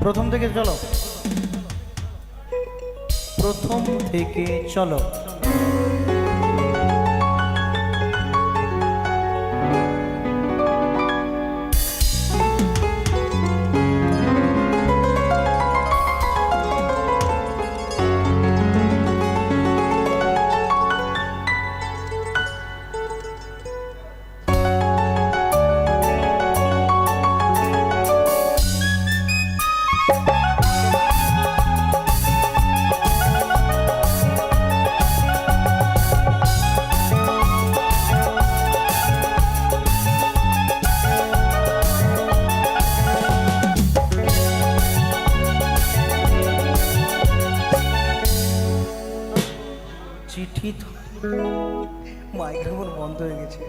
প্রথম থেকে চলো। প্রথম থেকে চলো। মাইক্রোফোন বন্ধ হয়ে গেছে।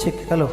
ঠিক হ্যালো?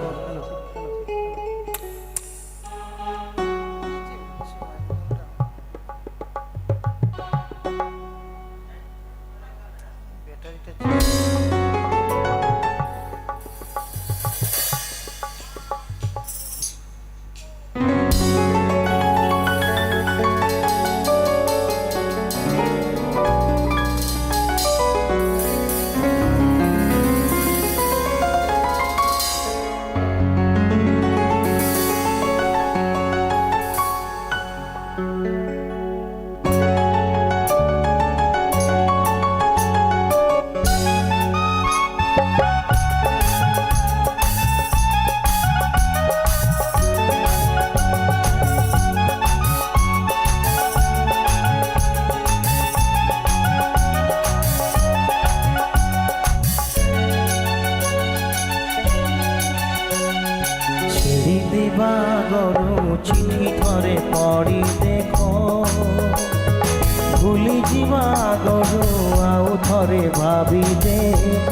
সাগরু চিঠি ধরে পড়ি দেখ। ভুলি যা গরু আউ ধরে ভাবি দেখ।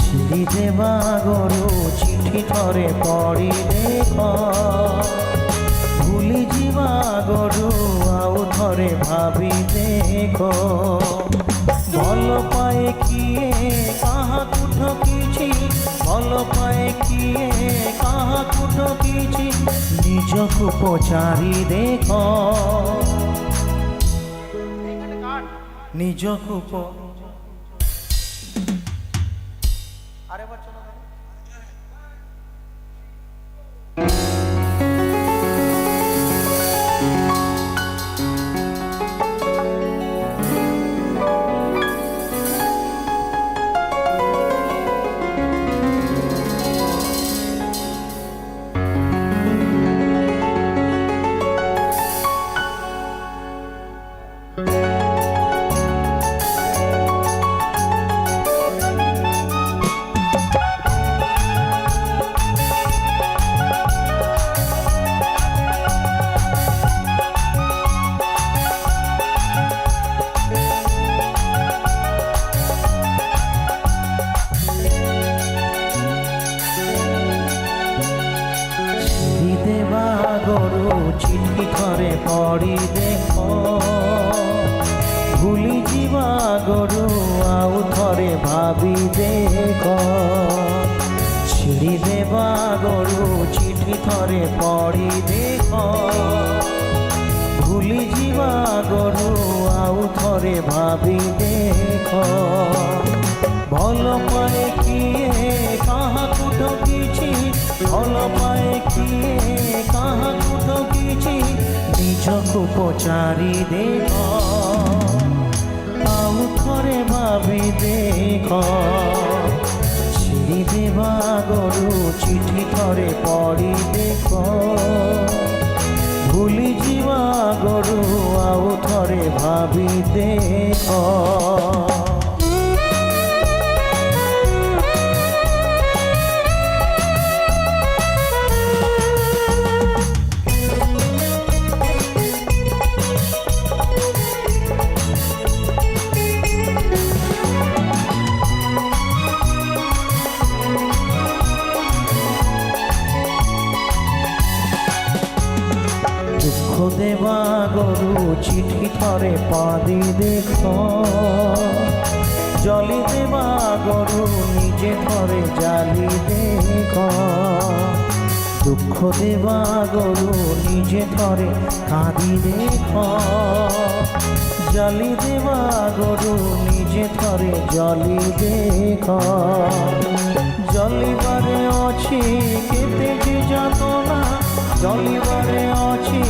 ছিড়ি দেবা গরু চিঠি ধরে পড়ি দেখ। ভুলি যা গরু আউ ধরে ভাবি দেখ। বল পায়ে কিয়ে কাহা কুঠ কিছি? বল পায়ে কিয়ে কাহা কুঠ ଆସିଛି ନିଜକୁ ପଚାରି ଦେଖ ନିଜକୁ ଆରେ ବଚନ চকুপচারি দেখ আউ থরে ভাবি দেখ সিঁড়ি দেবা গরু চিঠি থরে পড়ি দেখ। ভুলি জীবা গরু আউ থরে ভাবি দেখ দেবা গরু চিঠি থরে পাদি দেখ। জলি দেবা গরু নিজে থরে জালি দেখ। দুঃখ দেবা গরু নিজে ধরে কাঁদি দেখ। জলি দেবা গরু নিজে ধরে জলি দেখ। জলিবারে অছি কেতে যে যাতনা জলিবারে অছি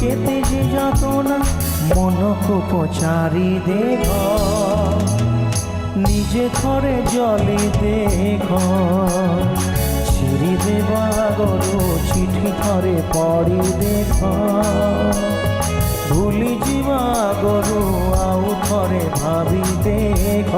কেতে যে যাতনা, মনকোপচারি দেহ। নিজে ঘরে জলি দেখ ছিড়ি দেবা গরু, চিঠি ঘরে পড়ি দেখ ভুলি যা গরু আউ ঘরে ভাবি দেখ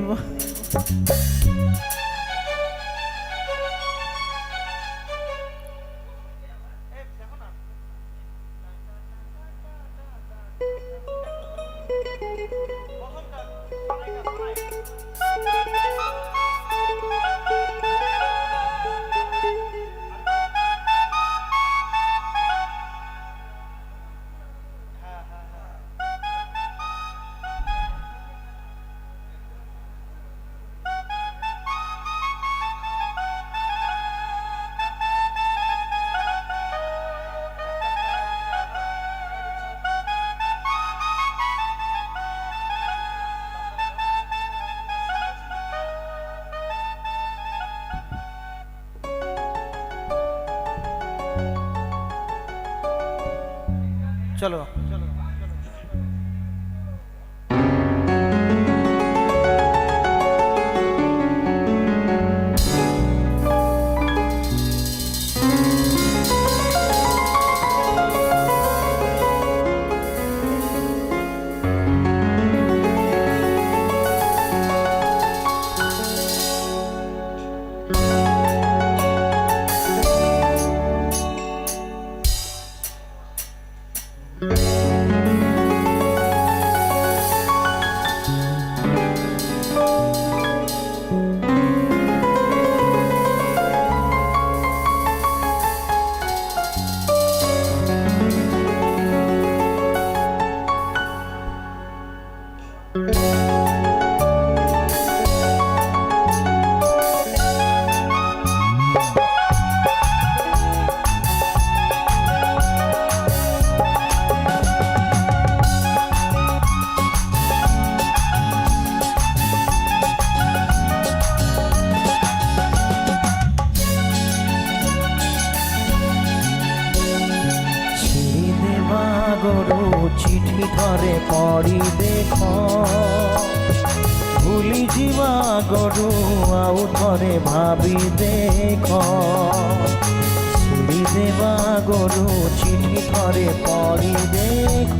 চালি দেবা ଆଉ ଥରେ ଭାବି ଦେଖ ছিড়ি দেবা গরু চিঠি ঘরে পড়ি দেখ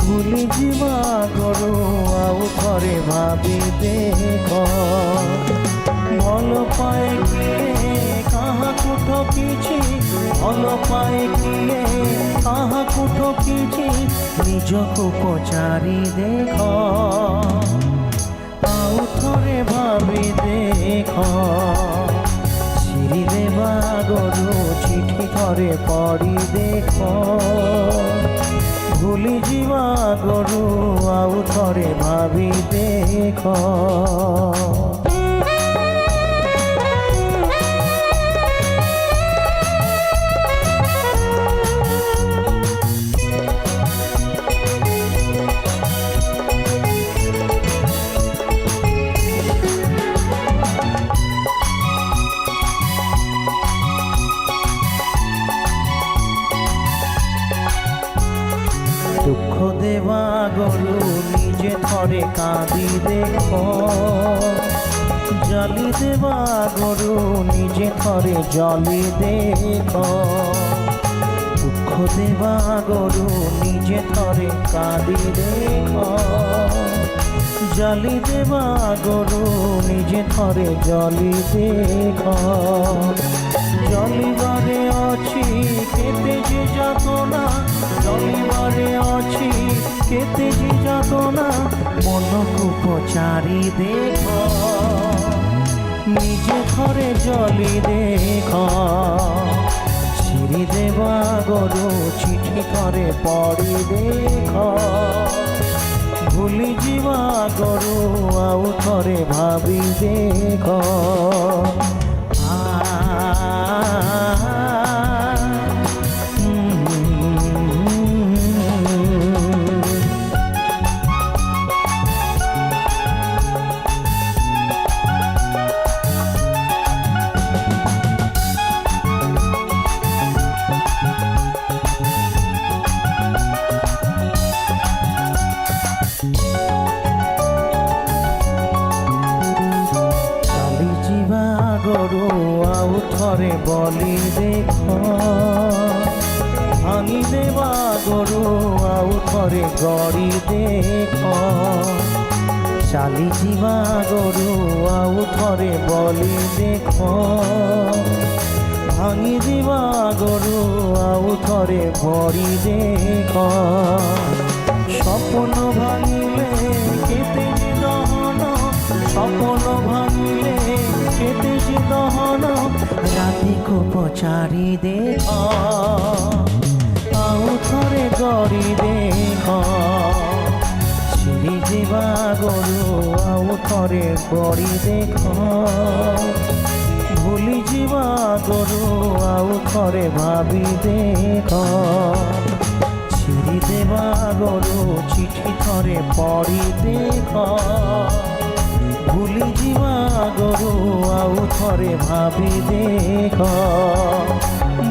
ভুলি ଯିବା গরু ଆଉ ଥରେ ଭାବି ଦେଖ ଭଲ ପାଏ କିଏ କାହାକୁ ଠକିଛି ଭଲ ପାଏ କିଏ କାହାକୁ ଠକିଛି ନିଜକୁ ପଚାରି ଦେଖ করে ভাবি দেখ। সিঁড়ি বাগরু চিঠি করে পড়ি দেখ। ভুলি জীবা গরু আউ থরে ভাবি দেখ। দেবা গরু নিজে থরে জলি দেখ। দুঃখ দেবা গরু নিজে থরে কাঁদি দেখ। জলি দেবা গরু নিজে থরে জলি দেখ। জলিবারে অছি কেতে যে যাতনা জলিবারে অছি কেতে যে যাতনা মনকু পচারি দেখ। নিজে ঘরে জলি দেখ। সিঁড়ি দেবা গরু চিঠি করে পড়ি দেখ। ভুলি যাওয়া গরু আউ থরে ভাবি দেখ। কালি জীবা গরু আউ থরে বলি দেখ। ভাঙি জীবা গরু আউ থরে বড়ি দেখ। স্বপ্ন ভাঙিলে কেতে যে দহন, স্বপ্ন ভাঙিলে কেতে যে রাতি রাতিকো পচারি দেখ আউ থরে গড়ি দেখ। দিবা ଗଲୁ ଆଉ ଥରେ କରି দেখ। ভুলি যা গরু আউ করে ভাবি দেখ। ছিড়ি দেবা গরু, চিঠি থরে পড়ি দেখ। ভুলি যা গরু আউ থরে ভাবি দেখ।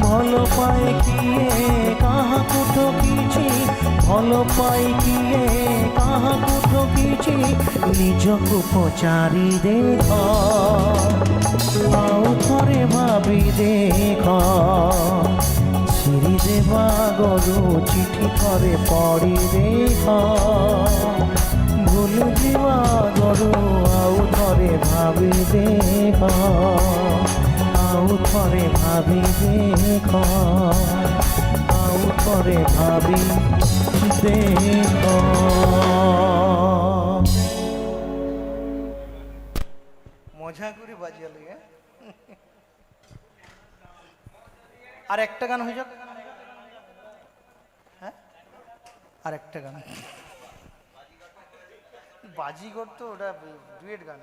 ভালো পায় কিয়ে কাহা ଭଲ পাই কিয়ে কাহাকু ঠকিছি নিজকু পচারি দেখ ଆଉ ଥରେ ଭାବି ଦେଖ ସିରି ଦେବା ଆଗରୁ ଚିଠି ଥରେ ପଡ଼ି ଦେଖ ଭୁଲି ଯିବା ଆଉ ଥରେ ଭାବି ଦେଖ ଆଉ ଥରେ ଭାବି ଦେଖ ଆଉ ଥରେ ଭାବି মজা করে বাজিয়ে লাগে আর একটা গান হয়ে যাক। হ্যাঁ? আর একটা গান। বাজিগর তো ওটা ডুয়েট গান।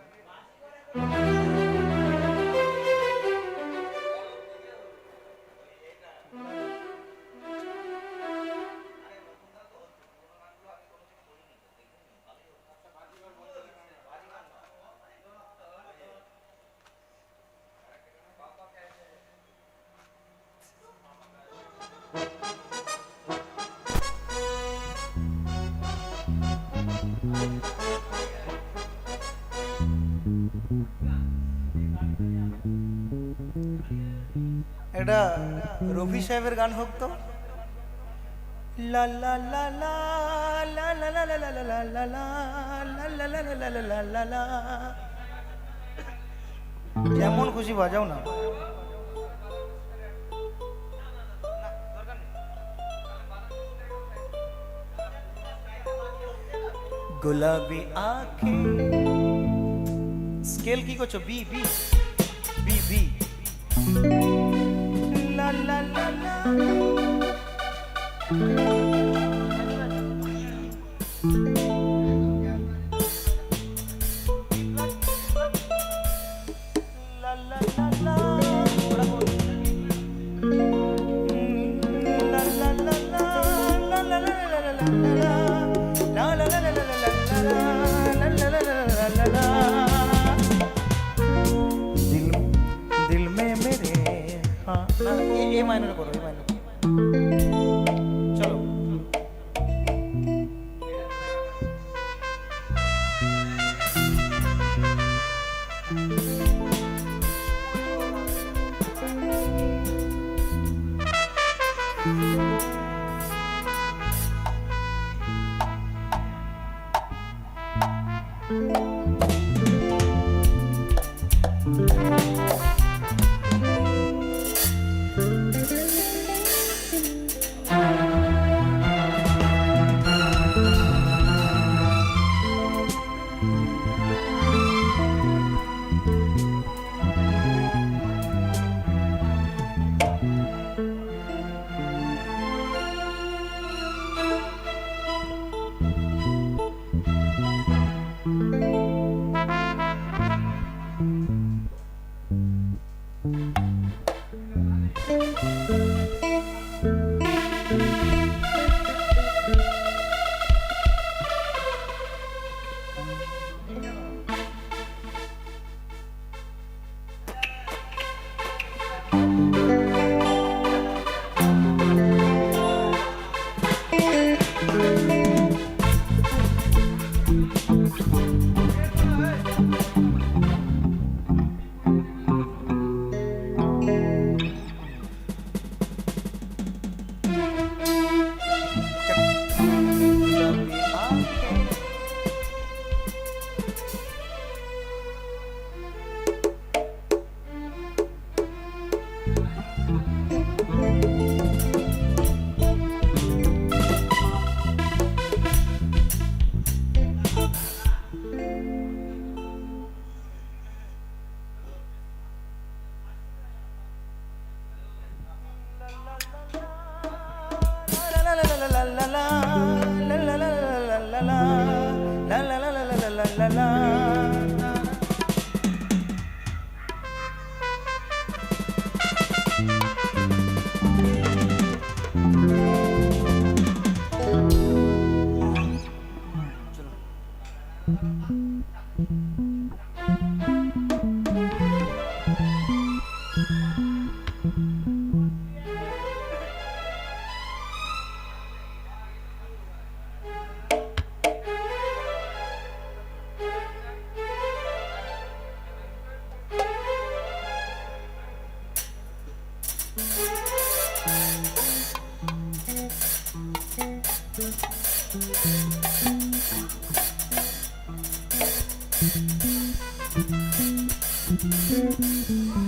এটা রফি সাহেবের গান হোক তো লা লা লা লা লা লা লা লা লা লা লা লা লা। যেমন খুশি বাজাও না গোলাপি আঁখে స్కేల్ కి కొంచెం బి బి బి బి లా లా లా లా うん。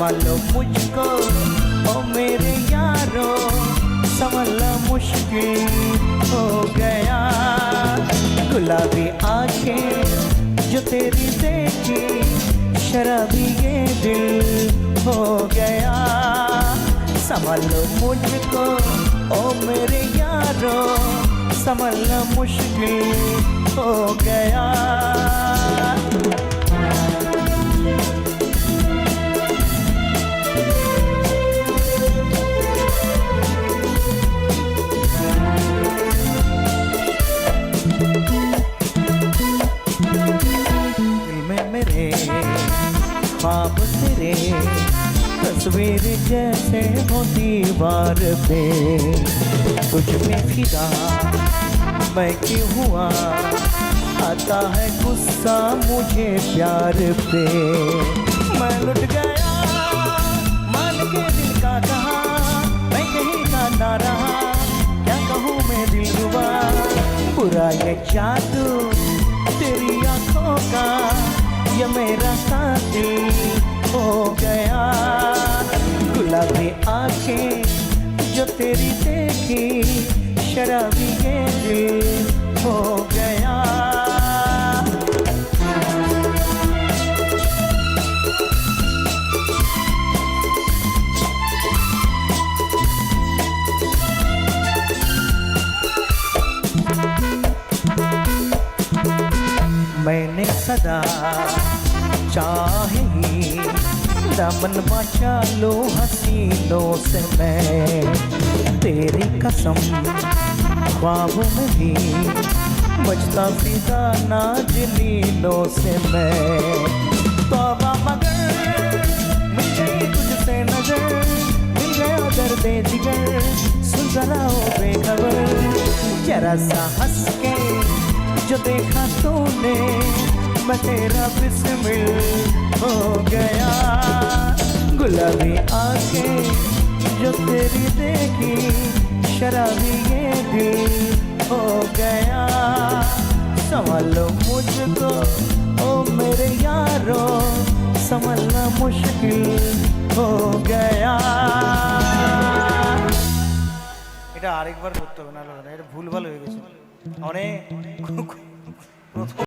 संभालो मुझको, ओ मेरे यारो, संभलना मुश्किल हो गया। गुलाबी आँखें जो तेरी देखी, शराबी ये दिल हो गया। संभालो मुझको, ओ मेरे यारो, संभलना मुश्किल हो गया। ख्वाब तेरे, तस्वीर जैसे हो दीवार पे। कुछ में फिरा मैं क्यों हुआ? आता है गुस्सा मुझे प्यार पे। मैं लुट गया मान के दिल का कहा, मैं कहीं का ना रहा। क्या कहूँ मैं दिल रुबा बुरा ये जादू तेरी आँखों का। ये मेरा साथी हो गया। गुलाबी आँखें जो तेरी देखी, शराबी ये दिल हो गया। मैंने सदा चाहे ही दामन बचा लो हसीनों से मैं। तेरी कसम ख्वाबों में भी बचता फिजा नाजनीनों से मैं। तौबा मगर मिल तुझसे नज़र मिल गया दर्द जिगर सुन ओ बेखबर, जरा सा हंस के जो देखा तूने। मैं तेरा बिस्मिल हो गया गुलाबी आंखें जो तेरी देखी शराबी ये दिल हो गया संभालो मुझको ओ मेरे यारो संभलना मुश्किल हो गया এটা আরেকবার করতে হবে না এটা ভুলভাল হয়ে গেছে অনেক প্রথম